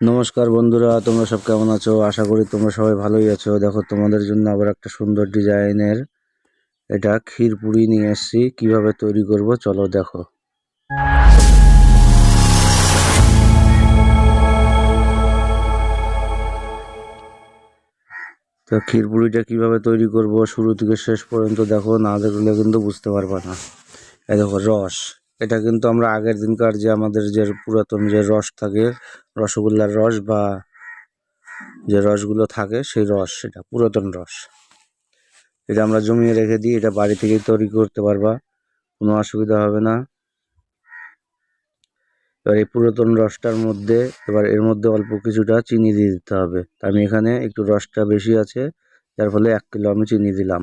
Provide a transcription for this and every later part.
নমস্কার বন্ধুরা, তোমরা সব কেমন আছো? আশা করি তোমরা সবাই ভালোই আছো। দেখো, তোমাদের জন্য আবার একটা সুন্দর ডিজাইনের এটা ক্ষীরপুরি নিয়ে এসেছি। কীভাবে তৈরি করব চলো দেখো। তো ক্ষীরপুরিটা কীভাবে তৈরি করব? শুরু থেকে শেষ পর্যন্ত দেখো, না দেখলে কিন্তু বুঝতে পারবে না। এই দেখো রস। এটা কিন্তু আমরা আগের দিনকার যে আমাদের যে পুরাতন যে রস থাকে, রসগোল্লার রস বা যে রসগুলো থাকে, সেই রস সেটা পুরাতন রস। এটা আমরা জমিয়ে রেখে দিই, এটা বাড়ি থেকেই তৈরি করতে পারবা, কোনো অসুবিধা হবে না। এবার এই পুরাতন রসটার মধ্যে, এবার এর মধ্যে অল্প কিছুটা চিনি দিয়ে দিতে হবে। আমি এখানে একটু রসটা বেশি আছে, যার ফলে এক কিলো আমি চিনি দিলাম।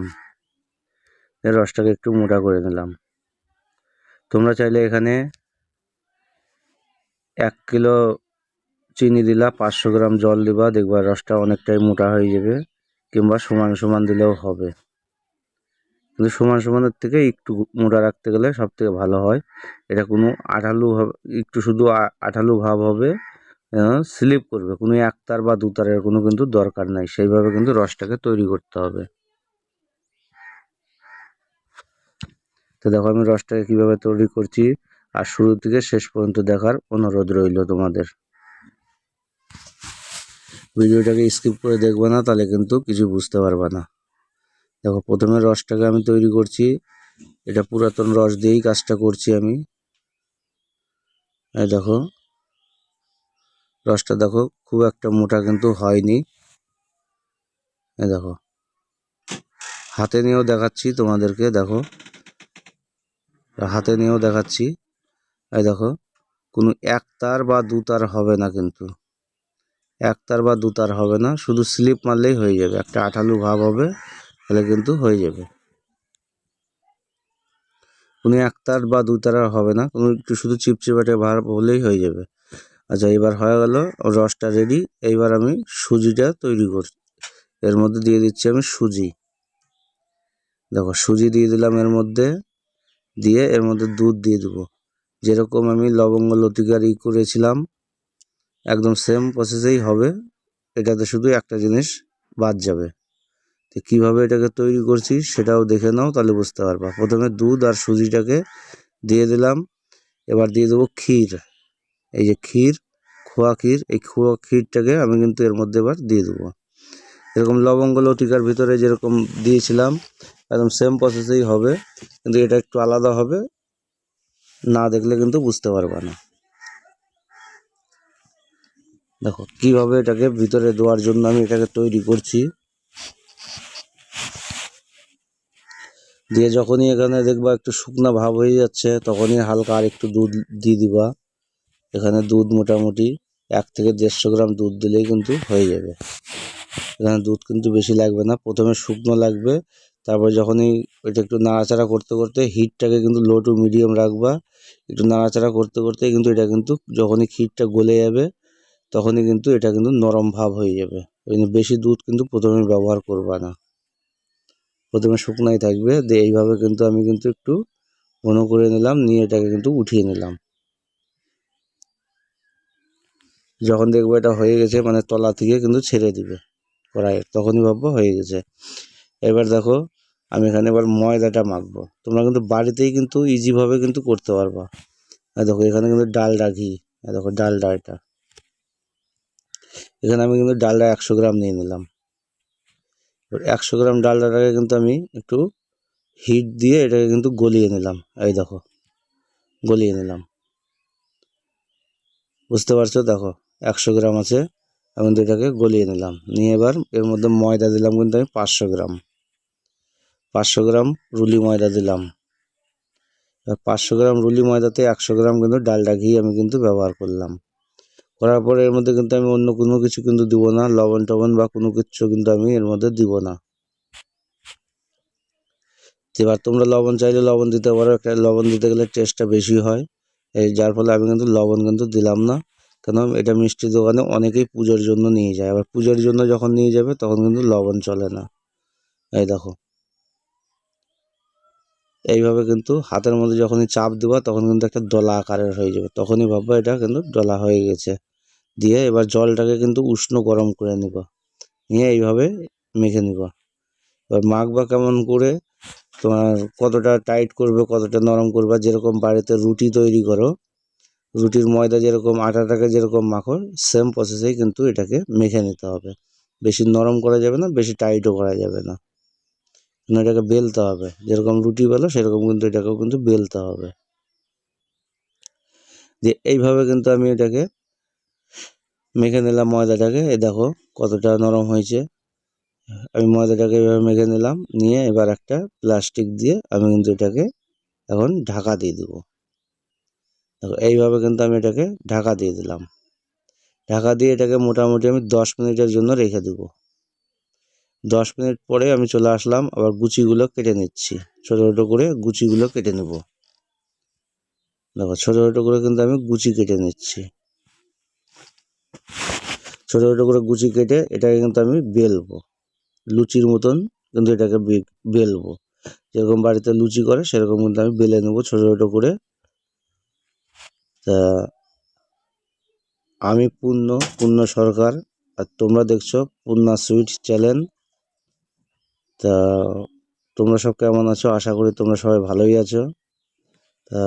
রসটাকে একটু মোটা করে নিলাম। তোমরা চাইলে এখানে এক কিলো চিনি দিলা, পাঁচশো গ্রাম জল দিবা, দেখবা রসটা অনেকটাই মোটা হয়ে যাবে, কিংবা সমান সমান দিলেও হবে। কিন্তু সমান সমানের থেকে একটু মোটা রাখতে গেলে সব থেকে ভালো হয়। এটা কোনো আঠালু একটু শুধু আঠালু ভাব হবে স্লিপ করবে। কোনো একতার বা দুতারের কোনো কিন্তু দরকার নাই। সেইভাবে কিন্তু রসটাকে তৈরি করতে হবে। তো দেখো আমি রসটাকে কীভাবে তৈরি করছি। আর শুরু থেকে শেষ পর্যন্ত দেখার অনুরোধ রইল তোমাদের। ভিডিওটাকে স্কিপ করে দেখবে না, তাহলে কিন্তু কিছু বুঝতে পারবে না। দেখো, প্রথমে রসটাকে আমি তৈরি করছি। এটা পুরাতন রস দিয়েই কাজটা করছি আমি। দেখো, রসটা দেখো, খুব একটা মোটা কিন্তু হয়নি। দেখো, হাতে নিয়েও দেখাচ্ছি তোমাদেরকে, দেখো। হাতে নিয়েও দেখাচ্ছি। এই দেখো, কোনো এক তার বা দু তার হবে না কিন্তু। এক তার বা দু তার হবে না, শুধু স্লিপ মারলেই হয়ে যাবে। একটা আঠালু ভাব হবে, তাহলে কিন্তু হয়ে যাবে। কোনো এক তার বা দু তার হবে না, কোনো একটু শুধু চিপচিপাটে ভাব হলেই হয়ে যাবে। আচ্ছা এবার হয়ে গেল রসটা রেডি এইবার আমি সুজিটা তৈরি করছি এর মধ্যে দিয়ে দিচ্ছি আমি সুজি। দেখো, সুজি দিয়ে দিলাম এর মধ্যে। দিয়ে এর মধ্যে দুধ দিয়ে দেবো। যেরকম আমি লবঙ্গ লতিকারি করেছিলাম, একদম সেম প্রসেসেই হবে। এটাতে শুধু একটা জিনিস বাদ যাবে। তো কীভাবে এটাকে তৈরি করছি সেটাও দেখে নাও, তাহলে বুঝতে পারবা। প্রথমে দুধ আর সুজিটাকে দিয়ে দিলাম। এবার দিয়ে দেবো ক্ষীর। এই যে ক্ষীর, খোয়া ক্ষীর, এই খোয়া ক্ষীরটাকে আমি কিন্তু এর মধ্যে এবার দিয়ে দেবো। এরকম লবঙ্গ লতিকার ভিতরে যেরকম দিয়েছিলাম একদম সেম প্রসেসেই হবে, কিন্তু এটা একটু আলাদা হবে। না দেখলে কিন্তু বুঝতে পারবা না। দেখো, কীভাবে এটাকে ভিতরে দেওয়ার জন্য আমি এটাকে তৈরি করছি। দিয়ে যখনই এখানে দেখবা একটু শুকনা ভাব হয়ে যাচ্ছে, তখনই হালকা আর একটু দুধ দিয়ে দিবা। এখানে দুধ মোটামুটি এক থেকে দেড়শো গ্রাম দুধ দিলেই কিন্তু হয়ে যাবে। এখানে দুধ কিন্তু বেশি লাগবে না। প্রথমে শুকনো লাগবে তারপর যখনই এটা একটু নাড়াচাড়া করতে করতে হিটটাকে কিন্তু লো টু মিডিয়াম রাখবা। একটু নাড়াচাড়া করতে করতে কিন্তু এটা কিন্তু যখনই ক্ষীরটা গলে যাবে, তখনই কিন্তু এটা কিন্তু নরম ভাব হয়ে যাবে। ওই বেশি দুধ কিন্তু প্রথমে ব্যবহার করবা না। প্রথমে শুকনাই থাকবে, দিয়ে এইভাবে কিন্তু আমি কিন্তু একটু ঘন করে নিলাম, নিয়ে এটাকে কিন্তু উঠিয়ে নিলাম। যখন দেখব এটা হয়ে গেছে মানে তলা থেকে কিন্তু ছেড়ে দিবে কড়াইয়ের তখনই ভাববো হয়ে গেছে। এবার দেখো আমি এখানে এবার ময়দাটা মাখবো। তোমরা কিন্তু বাড়িতেই কিন্তু ইজিভাবে কিন্তু করতে পারবা। দেখো, এখানে কিন্তু ডালডা ঘি। দেখো, ডালডা এটা। এখানে আমি কিন্তু ডালডা একশো গ্রাম নিয়ে নিলাম। একশো গ্রাম ডালডাটাকে কিন্তু আমি একটু হিট দিয়ে এটাকে কিন্তু গলিয়ে নিলাম। এই দেখো, গলিয়ে নিলাম। বুঝতে পারছ? দেখো, একশো গ্রাম আছে। আমি কিন্তু এটাকে গলিয়ে নিলাম। নিয়ে এবার এর মধ্যে ময়দা দিলাম কিন্তু আমি পাঁচশো গ্রাম। পাঁচশো গ্রাম রুলি ময়দা দিলাম। এবার পাঁচশো গ্রাম রুলি ময়দাতে একশো গ্রাম কিন্তু ডালডা ঘি আমি কিন্তু ব্যবহার করলাম। করার পরে এর মধ্যে কিন্তু আমি অন্য কোনো কিছু কিন্তু দিব না, লবণ টবণ বা কোনো কিছু কিন্তু আমি এর মধ্যে দিব না। এবার তোমরা লবণ চাইলে লবণ দিতে পারো, একটা লবণ দিতে গেলে টেস্টটা বেশি হয়। এই যার ফলে আমি কিন্তু লবণ কিন্তু দিলাম না, কেন এটা মিষ্টির দোকানে অনেকেই পুজোর জন্য নিয়ে যায়। আবার পুজোর জন্য যখন নিয়ে যাবে তখন কিন্তু লবণ চলে না। এই দেখো। এইভাবে কিন্তু হাতের মধ্যে যখনই চাপ দেবা, তখন কিন্তু একটা ডলা আকারের হয়ে যাবে। তখনই ভাববা এটা কিন্তু ডলা হয়ে গেছে। দিয়ে এবার জলটাকে কিন্তু উষ্ণ গরম করে নিব। নিয়ে এইভাবে মেখে নিব। এবার মাখবা কেমন করে? তোমার কতটা টাইট করবে, কতটা নরম করবে যেরকম বাড়িতে রুটি তৈরি করো, রুটির ময়দা যেরকম, আটাটাকে যেরকম মাখো সেম প্রসেসেই কিন্তু এটাকে মেখে নিতে হবে। বেশি নরম করা যাবে না, বেশি টাইটও করা যাবে না। এটাকে বেলতে হবে। যেরকম রুটি বেলো, সেরকম কিন্তু এটাকেও কিন্তু বেলতে হবে। যে এইভাবে কিন্তু আমি এটাকে মেখে নিলাম ময়দাটাকে। এই দেখো কতটা নরম হয়েছে। আমি ময়দাটাকে এভাবে মেখে নিলাম। নিয়ে এবার একটা প্লাস্টিক দিয়ে আমি কিন্তু এটাকে এখন ঢাকা দিয়ে দেবো। দেখো এইভাবে কিন্তু আমি এটাকে ঢাকা দিয়ে দিলাম। ঢাকা দিয়ে এটাকে মোটামুটি আমি দশ মিনিটের জন্য রেখে দেবো। দশ মিনিট পরে আমি চলে আসলাম, আবার গুচিগুলো কেটে নিচ্ছি। ছোটো ছোটো করে গুচিগুলো কেটে নেব। দেখো, ছোটো ছোটো করে কিন্তু আমি গুচি কেটে নিচ্ছি। ছোটো ছোটো করে গুচি কেটে এটাকে কিন্তু আমি বেলবো। লুচির মতন কিন্তু এটাকে বেলবো। যেরকম বাড়িতে লুচি করে, সেরকম কিন্তু আমি বেলে নেব ছোটো ছোটো করে। তা আমি পূর্ণ পূর্ণ সরকার, আর তোমরা দেখছ পূর্ণা সুইট চ্যানেল তা তোমরা সব কেমন আছো? আশা করি তোমরা সবাই ভালোই আছো। তা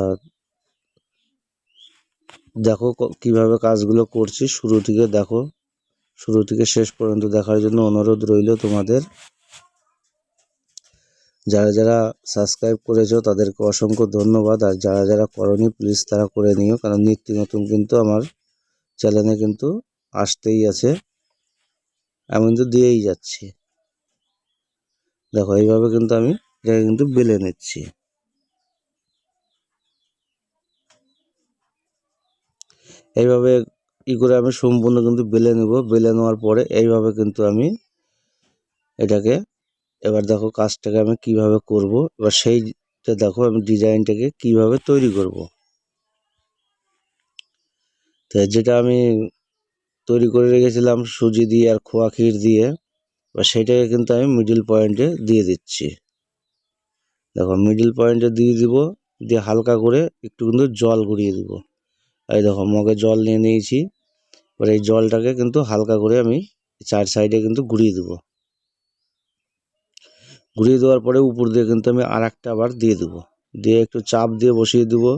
দেখো কীভাবে কাজগুলো করছি। শুরু থেকে দেখো, শুরু থেকে শেষ পর্যন্ত দেখার জন্য অনুরোধ রইল তোমাদের। যারা যারা সাবস্ক্রাইব করেছ, তাদেরকে অসংখ্য ধন্যবাদ। আর যারা যারা করনি প্লিজ তারা করে নিও। কারণ নিত্য নতুন কিন্তু আমার চ্যানেলে কিন্তু আসতেই আছে। আমি কিন্তু দিয়েই যাচ্ছি। দেখো, এইভাবে কিন্তু আমি এটাকে কিন্তু বেলে নিচ্ছি। এইভাবে ই করে আমি সম্পূর্ণ কিন্তু বেলে নেব। বেলে নেওয়ার পরে এইভাবে কিন্তু আমি এটাকে, এবার দেখো কাজটাকে আমি কীভাবে করব। এবার সেইটা দেখো, আমি ডিজাইনটাকে কীভাবে তৈরি করব। তো যেটা আমি তৈরি করে রেখেছিলাম, সুজি দিয়ে আর খোয়া ক্ষীর দিয়ে। এবার সেটাকে কিন্তু আমি মিডিল পয়েন্টে দিয়ে দিচ্ছি। দেখো মিডিল পয়েন্টে দিয়ে দিব, দিয়ে হালকা করে একটু কিন্তু জল গড়িয়ে দিব। এই দেখো মগে জল নিয়ে নিয়েছি, এবার এই জলটাকে কিন্তু হালকা করে আমি চার সাইডে কিন্তু ঘুরিয়ে দেবো। ঘুরিয়ে দেওয়ার পরে উপর দিয়ে কিন্তু আমি আর একটা আবার দিয়ে দেবো। দিয়ে একটু চাপ দিয়ে বসিয়ে দেবো,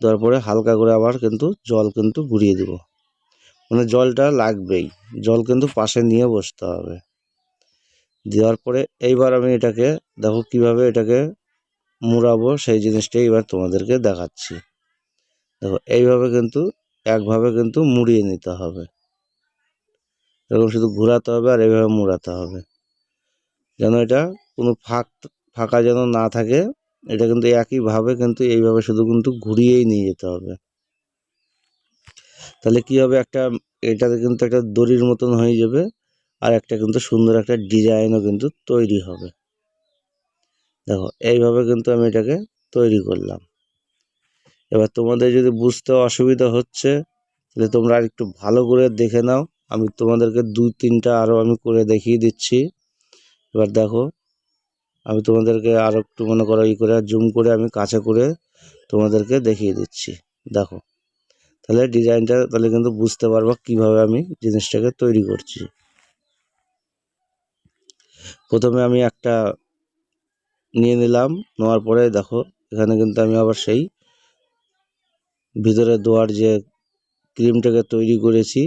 দেওয়ার পরে হালকা করে আবার কিন্তু জল কিন্তু ঘুরিয়ে দেবো। মানে জলটা লাগবেই, জল কিন্তু পাশে নিয়ে বসতে হবে। দেওয়ার পরে এইবার আমি এটাকে দেখো কীভাবে এটাকে মুড়াবো সেই জিনিসটাই এবার তোমাদেরকে দেখাচ্ছি। দেখো এইভাবে কিন্তু একভাবে কিন্তু মুড়িয়ে নিতে হবে। এরকম শুধু ঘোরাতে হবে আর এইভাবে মুড়াতে হবে। যেন এটা কোনো ফাঁক, ফাঁকা যেন না থাকে, এটা কিন্তু একইভাবে কিন্তু এইভাবে শুধু কিন্তু ঘুরিয়েই নিয়ে যেতে হবে। তাহলে কি হবে একটা, এটাতে কিন্তু একটা দড়ির মতন হয়ে যাবে। আর একটা কিন্তু সুন্দর একটা ডিজাইনও কিন্তু তৈরি হবে। দেখো, এইভাবে কিন্তু আমি এটাকে তৈরি করলাম। এবার তোমাদের যদি বুঝতে অসুবিধা হচ্ছে, তাহলে তোমরা আর একটু ভালো করে দেখে নাও। আমি তোমাদেরকে দুই তিনটা আরও আমি করে দেখিয়ে দিচ্ছি। এবার দেখো, আমি তোমাদেরকে আরও একটু মনে করো ই করে, জুম করে আমি কাছে করে তোমাদেরকে দেখিয়ে দিচ্ছি। দেখো, তাহলে ডিজাইনটা, তাহলে কিন্তু বুঝতে পারব কীভাবে আমি জিনিসটাকে তৈরি করছি। প্রথমে আমি একটা নিয়ে নিলাম, নেওয়ার পরে দেখো, এখানে কিন্তু আমি আবার সেই ভিতরে দোয়ার যে ক্রিমটাকে তৈরি করেছি,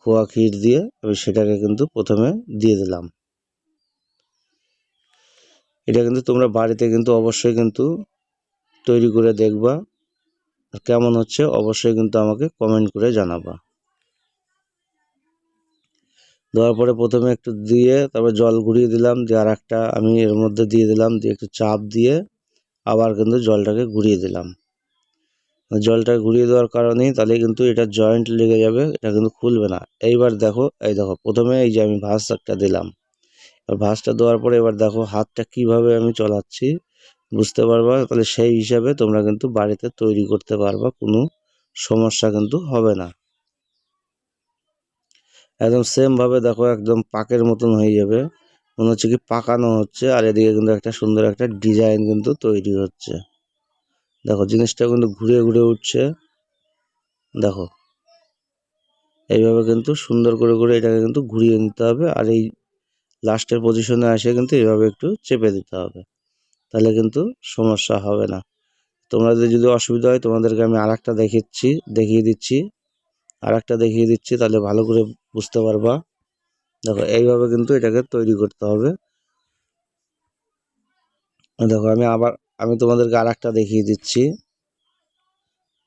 খোয়া ক্ষীর দিয়ে, আমি সেটাকে কিন্তু প্রথমে দিয়ে দিলাম। এটা কিন্তু তোমরা বাড়িতে কিন্তু অবশ্যই কিন্তু তৈরি করে দেখবা, আর কেমন হচ্ছে অবশ্যই কিন্তু আমাকে কমেন্ট করে জানাবা। দেওয়ার পরে প্রথমে একটু দিয়ে তারপর জল ঘুরিয়ে দিলাম, দিয়ে আর একটা আমি এর মধ্যে দিয়ে দিলাম, দিয়ে একটু চাপ দিয়ে আবার কিন্তু জলটাকে ঘুরিয়ে দিলাম। জলটা ঘুরিয়ে দেওয়ার কারণেই তাহলে কিন্তু এটা জয়েন্ট লেগে যাবে, এটা কিন্তু খুলবে না। এইবার দেখো, এই দেখো, প্রথমে এই যে আমি ভাঁজ একটা দিলাম। ভাঁজটা দেওয়ার পরে এবার দেখো হাতটা কীভাবে আমি চলাচ্ছি, বুঝতে পারবা? তাহলে সেই হিসাবে তোমরা কিন্তু বাড়িতে তৈরি করতে পারবা, কোনো সমস্যা কিন্তু হবে না। একদম সেম ভাবে দেখো একদম পাকের মতন হয়ে যাবে। মনে হচ্ছে কি পাকানো হচ্ছে আর এদিকে কিন্তু একটা সুন্দর একটা ডিজাইন কিন্তু তৈরি হচ্ছে। দেখো জিনিসটা কিন্তু ঘুরে ঘুরে উঠছে। দেখো। এইভাবে কিন্তু সুন্দর করে করে এটাকে কিন্তু ঘুরিয়ে নিতে হবে আর এই লাস্টের পজিশনে আসে কিন্তু এইভাবে একটু চেপে দিতে হবে। তাহলে কিন্তু সমস্যা হবে না। তোমাদের যদি অসুবিধা হয় তোমাদেরকে আমি আর দেখিয়েছি দেখিয়ে দিচ্ছি। আর দেখিয়ে দিচ্ছি তাহলে ভালো করে বুঝতে পারবা? দেখো, এইভাবে কিন্তু এটাকে তৈরি করতে হবে। দেখো, আমি আবার, আমি তোমাদেরকে আর একটা দেখিয়ে দিচ্ছি।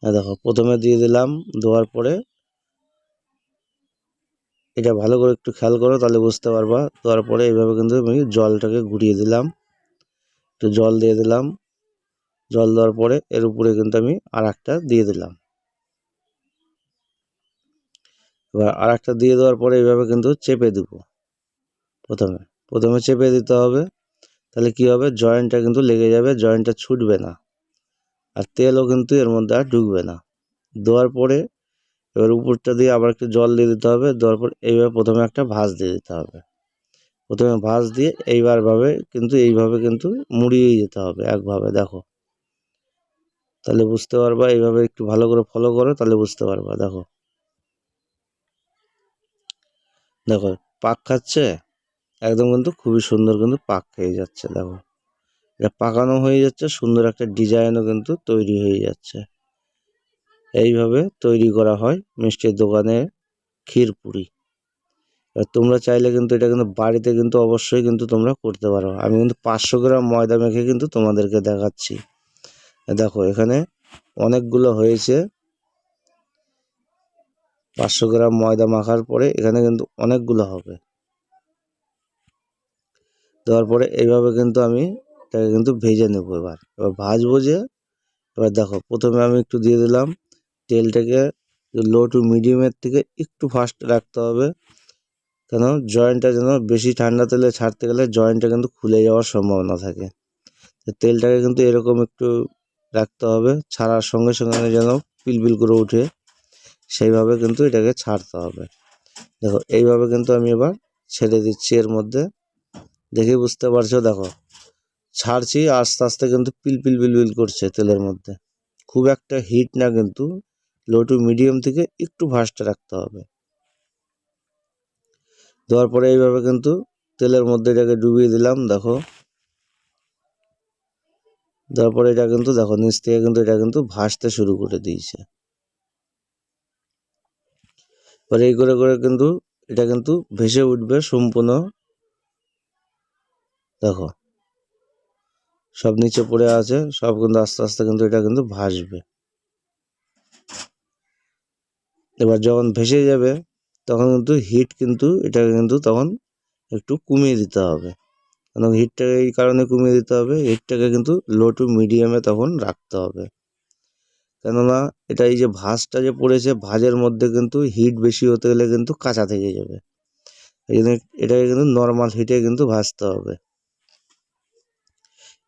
দেখো, প্রথমে দিয়ে দিলাম, দেওয়ার পরে এটা ভালো করে একটু খেয়াল করো, তাহলে বুঝতে পারবা। দেওয়ার পরে এইভাবে কিন্তু আমি জলটাকে ঘুরিয়ে দিলাম। একটু জল দিয়ে দিলাম। জল দেওয়ার পরে এর উপরে কিন্তু আমি আর একটা দিয়ে দিলাম। এবার আর একটা দিয়ে দেওয়ার পরে এইভাবে কিন্তু চেপে দেবো প্রথমে। প্রথমে চেপে দিতে হবে, তাহলে কি হবে? জয়েন্টটা কিন্তু লেগে যাবে, জয়েন্টটা ছুটবে না। আর তেলও কিন্তু এর মধ্যে আর ঢুকবে না। দেওয়ার পরে এবার উপরটা দিয়ে আবার একটু জল দিয়ে দিতে হবে, দেওয়ার পর এইভাবে প্রথমে একটা ভাঁজ দিয়ে দিতে হবে। প্রথমে ভাঁজ দিয়ে এইবার ভাবে কিন্তু এইভাবে কিন্তু মুড়িয়েই যেতে হবে একভাবে, দেখো। তাহলে বুঝতে পারবা? এইভাবে একটু ভালো করে ফলো করো, তাহলে বুঝতে পারবা, দেখো। দেখো, পাক খাচ্ছে, একদম কিন্তু খুবই সুন্দর কিন্তু পাক খেয়ে যাচ্ছে, দেখো। এটা পাকানো হয়ে যাচ্ছে, সুন্দর একটা ডিজাইনও কিন্তু তৈরি হয়ে যাচ্ছে। এইভাবে তৈরি করা হয় মিষ্টির দোকানে ক্ষীরপুরি তোমরা চাইলে কিন্তু এটা কিন্তু বাড়িতে কিন্তু অবশ্যই কিন্তু তোমরা করতে পারো। আমি কিন্তু পাঁচশো গ্রাম ময়দা মেখে কিন্তু তোমাদেরকে দেখাচ্ছি। দেখো, এখানে অনেকগুলো হয়েছে পাঁচশো গ্রাম ময়দা মাখার পরে এখানে কিন্তু অনেকগুলো হবে। দেওয়ার পরে এইভাবে কিন্তু আমি এটাকে কিন্তু ভেজে নেব এবার। এবার ভাজবো যে, এবার দেখো প্রথমে আমি একটু দিয়ে দিলাম তেলটাকে লো টু মিডিয়ামের থেকে একটু ফাস্ট রাখতে হবে। কেন? জয়েন্টটা যেন বেশি ঠান্ডা তেলে ছাড়তে গেলে জয়েন্টটা কিন্তু খুলে যাওয়ার সম্ভাবনা থাকে। তেলটাকে কিন্তু এরকম একটু রাখতে হবে, ছাড়ার সঙ্গে সঙ্গে যেন পিলপিল করে উঠে সেইভাবে কিন্তু এটাকে ছাড়তে হবে। দেখো, এইভাবে কিন্তু আমি এবার ছেড়ে দিচ্ছি এর মধ্যে। দেখে বুঝতে পারছ? দেখো, ছাড়ছি, আস্তে আস্তে কিন্তু পিল পিল পিল পিল করছে তেলের মধ্যে। খুব একটা হিট না কিন্তু লো টু মিডিয়াম থেকে একটু ফাস্টে রাখতে হবে। দেওয়ার পরে এইভাবে কিন্তু তেলের মধ্যে এটাকে ডুবিয়ে দিলাম, দেখো। দেওয়ার পরে এটা কিন্তু, দেখো, নিচ থেকে কিন্তু এটা কিন্তু ভাসতে শুরু করে দিয়েছে। এবার এই করে করে কিন্তু এটা কিন্তু ভেসে উঠবে সম্পূর্ণ। দেখো। সব নিচে পড়ে আছে, সব কিন্তু আস্তে আস্তে কিন্তু এটা কিন্তু ভাসবে। এবার যখন ভেসে যাবে, তখন কিন্তু হিট কিন্তু এটাকে কিন্তু তখন একটু কমিয়ে দিতে হবে। কারণ হিটটাকে এই কারণে কমিয়ে দিতে হবে হিটটাকে কিন্তু লো টু মিডিয়ামে তখন রাখতে হবে। কেননা এটা এই যে ভাঁজটা যে পড়েছে, ভাঁজের মধ্যে কিন্তু হিট বেশি হতে গেলে কিন্তু কাঁচা থেকে যাবে। এই জন্য এটাকে কিন্তু নর্মাল হিটে কিন্তু ভাজতে হবে।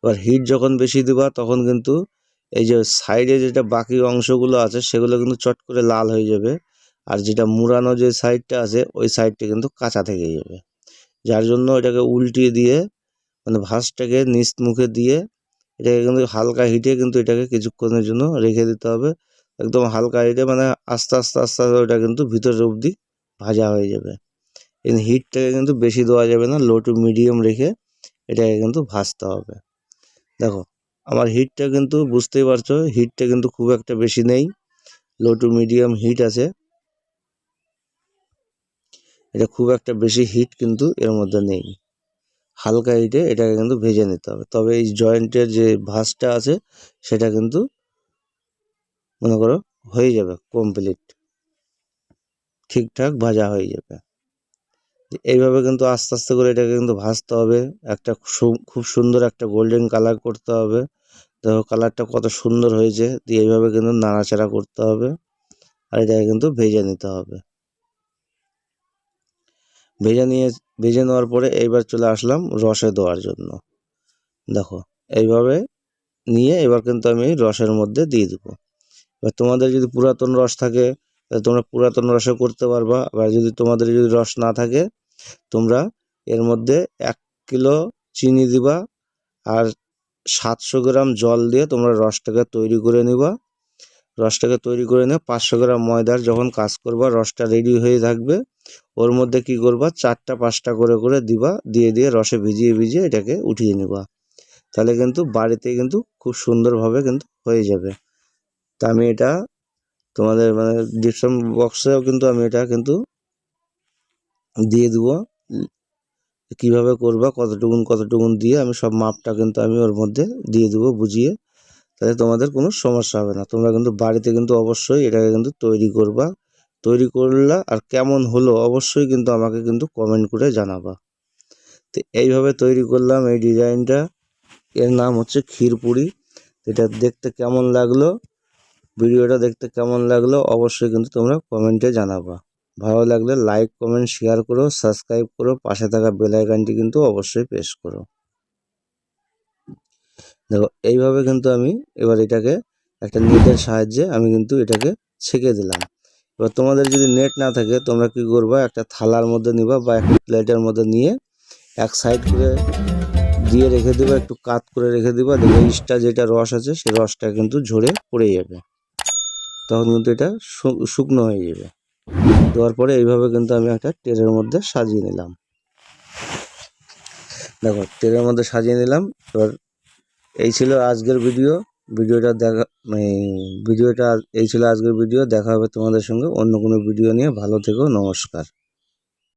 এবার হিট যখন বেশি দিবা, তখন কিন্তু এই যে সাইডে যেটা বাকি অংশগুলো আছে, সেগুলো কিন্তু চট করে লাল হয়ে যাবে। আর যেটা মুড়ানো যে সাইডটা আছে, ওই সাইডটা কিন্তু কাঁচা থেকে যাবে। যার জন্য এটাকে উল্টিয়ে দিয়ে মানে ভাঁজটাকে নিচ মুখে দিয়ে এটাকে কিন্তু হালকা হিটে কিন্তু এটাকে কিছুক্ষণের জন্য রেখে দিতে হবে। একদম হালকা হিটে মানে আস্তে আস্তে আস্তে আস্তে ওটা কিন্তু ভিতরে অবধি ভাজা হয়ে যাবে। এই হিটটাকে কিন্তু বেশি দেওয়া যাবে না লো টু মিডিয়াম রেখে এটাকে কিন্তু ভাজতে হবে। দেখো, আমার হিটটা কিন্তু বুঝতেই পারছ হিটটা কিন্তু খুব একটা বেশি নেই। লো টু মিডিয়াম হিট আছে। এটা খুব একটা বেশি হিট কিন্তু এর মধ্যে নেই। হালকা হিটে এটাকে কিন্তু ভেজে নিতে হবে। তবে এই জয়েন্টের যে ভাঁজটা আছে, সেটা কিন্তু মনে করো হয়ে যাবে কমপ্লিট ঠিকঠাক ভাজা হয়ে যাবে। এইভাবে কিন্তু আস্তে আস্তে করে এটাকে কিন্তু ভাজতে হবে। একটা খুব সুন্দর একটা গোল্ডেন কালার করতে হবে। দেখো কালারটা কত সুন্দর হয়েছে। দিয়ে এইভাবে কিন্তু নাড়াচাড়া করতে হবে। আর এটাকে কিন্তু ভেজে নিতে হবে। ভেজে নিয়ে, ভেজে নেওয়ার পরে এইবার চলে আসলাম রসে দেওয়ার জন্য। দেখো, এইভাবে নিয়ে এবার কিন্তু আমি রসের মধ্যে দিয়ে দেবো। এবার তোমাদের যদি পুরাতন রস থাকে তোমরা পুরাতন রসে করতে পারবা। আবার যদি তোমাদের যদি রস না থাকে, তোমরা এর মধ্যে এক কিলো চিনি দিবা আর সাতশো গ্রাম জল দিয়ে তোমরা রসটাকে তৈরি করে নিবা। রসটাকে তৈরি করে নিয়ে পাঁচশো গ্রাম ময়দার যখন কাজ করবা, রসটা রেডি হয়ে থাকবে, ওর মধ্যে কি করবা, চারটা পাঁচটা করে করে দিবা, দিয়ে দিয়ে রসে ভিজিয়ে ভিজিয়ে এটাকে উঠিয়ে নিবা। তাহলে কিন্তু বাড়িতে কিন্তু খুব সুন্দরভাবে কিন্তু হয়ে যাবে। তা আমি এটা তোমাদের মানে ডিসক্রিপশন বক্সেও কিন্তু আমি এটা কিন্তু দিয়ে দেবো। কীভাবে করবা, কতটুকুন কতটুকুন দিয়ে আমি সব মাপটা কিন্তু আমি ওর মধ্যে দিয়ে দেবো, বুঝিয়ে তাহলে তোমাদের কোনো সমস্যা হবে না। তোমরা কিন্তু বাড়িতে কিন্তু অবশ্যই এটাকে কিন্তু তৈরি করবা। তৈরি করলা আর কেমন হলো অবশ্যই কিন্তু আমাকে কিন্তু কমেন্ট করে জানাবা। তো এইভাবে তৈরি করলাম এই ডিজাইনটা। এর নাম হচ্ছে ক্ষীরপুরি। এটা দেখতে কেমন লাগল? ভিডিওটা দেখতে কেমন লাগল? অবশ্যই কিন্তু তোমরা কমেন্টে জানাবা। ভালো লাগলে লাইক কমেন্ট শেয়ার করো সাবস্ক্রাইব করো, পাশে থাকা বেল আইকনটি কিন্তু অবশ্যই প্রেস করো। দেখো, এইভাবে কিন্তু আমি এবার এটাকে একটা নেটের সাহায্যে আমি কিন্তু এটাকে ছেঁকে দিলাম। এবার তোমাদের যদি নেট না থাকে, তোমরা কি করবা? একটা থালার মধ্যে নিবা বা একটা প্লেটের মধ্যে নিয়ে এক সাইড করে দিয়ে রেখে দিবা, একটু কাত করে রেখে দিবা। দেখবে ইস্টা যেটা রস আছে সেই রসটা কিন্তু ঝরে পড়ে যাবে। তখন কিন্তু এটা শুকনো হয়ে যাবে। দেওয়ার পরে এইভাবে কিন্তু আমি একটা ট্রেনের মধ্যে সাজিয়ে নিলাম। দেখো ট্রেনের মধ্যে সাজিয়ে নিলাম। এবার এই ছিল আজকের ভিডিও ভিডিওটা দেখা মানে ভিডিওটা এই ছিল আজকের ভিডিও দেখা হবে তোমাদের সঙ্গে অন্য কোনো ভিডিও নিয়ে। ভালো থেকো, নমস্কার।